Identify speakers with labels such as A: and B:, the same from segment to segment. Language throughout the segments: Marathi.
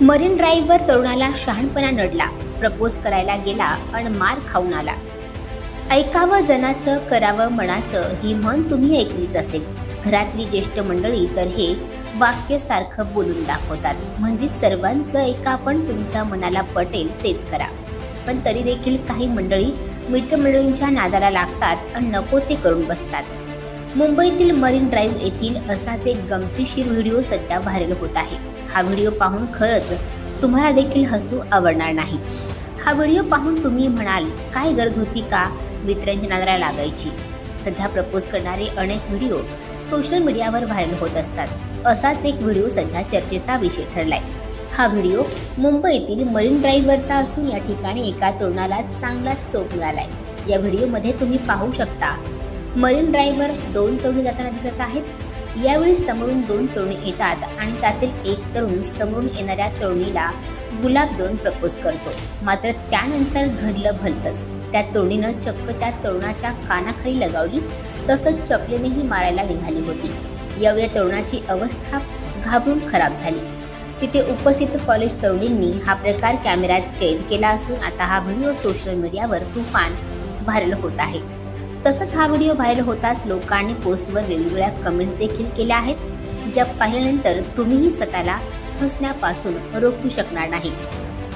A: मरीन ड्राईव्हवर तरुणाला शहाणपणा नडला. प्रपोज करायला गेला आणि मार खाऊन आला. ऐकावं जनाचं करावं मनाचं ही म्हण तुम्ही ऐकलीच असेल. घरातली ज्येष्ठ मंडळी तर हे वाक्य सारखं बोलून दाखवतात. म्हणजे सर्वांचं ऐका पण तुमच्या मनाला पटेल तेच करा. पण तरी देखील काही मंडळी मित्रमंडळींच्या नादाला लागतात आणि नको ते करून बसतात. मुंबईतील मरीन ड्राईव्ह येथील असाच एक गमतीशीर व्हिडिओ सध्या व्हायरल होत आहे. हा व्हिडिओ पाहून खरंच तुम्हाला देखील हसू आवडणार नाही. हा व्हिडिओ पाहून तुम्ही म्हणाल काय गरज होती का मित्रांच्या नादाला लागायची? सध्या प्रपोज करणारे अनेक व्हिडिओ सोशल मीडियावर व्हायरल होत असतात. असाच एक व्हिडिओ सध्या चर्चेचा विषय ठरलाय. हा व्हिडिओ मुंबईतील मरीन ड्राईव्हवरचा असून या ठिकाणी एका तरुणाला चांगलाच चोप मिळालाय. या व्हिडिओमध्ये तुम्ही पाहू शकता मरीन ड्राईव्हवर दोन तरुणी जाताना दिसत आहेत. यावेळी समोरून दोन तरुणी येतात आणि त्यातील एक तरुण समोरून येणाऱ्या तरुणीला गुलाब देऊन प्रपोज करतो. मात्र त्यानंतर घडलं भलतंच. त्या तरुणीनं चक्क त्या तरुणाच्या कानाखाली लगावली तसंच चपलेनेही मारायला निघाली होती. यावेळी या तरुणाची अवस्था घाबरून खराब झाली. तिथे उपस्थित कॉलेज तरुणींनी हा प्रकार कॅमेऱ्यात कैद केला असून आता हा व्हिडिओ सोशल मीडियावर तुफान व्हायरल होत आहे. तसंच हा व्हिडिओ व्हायरल होताच लोकांनी पोस्टवर वेगवेगळ्या कमेंट्स देखील केल्या आहेत. ज्या पाहिल्यानंतर तुम्हीही स्वतःला हसण्यापासून रोखू शकणार नाही.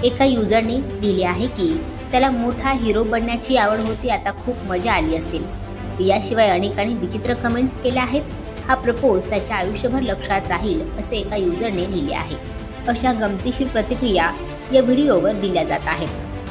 A: एका युजरने लिहिले आहे की त्याला मोठा हिरो बनण्याची आवड होती आता खूप मजा आली असेल. याशिवाय अनेकांनी विचित्र कमेंट्स केल्या आहेत. हा प्रपोज त्याच्या आयुष्यभर लक्षात राहील असे एका युजरने लिहिले आहे. अशा गमतीशीर प्रतिक्रिया या व्हिडिओवर दिल्या जात आहेत.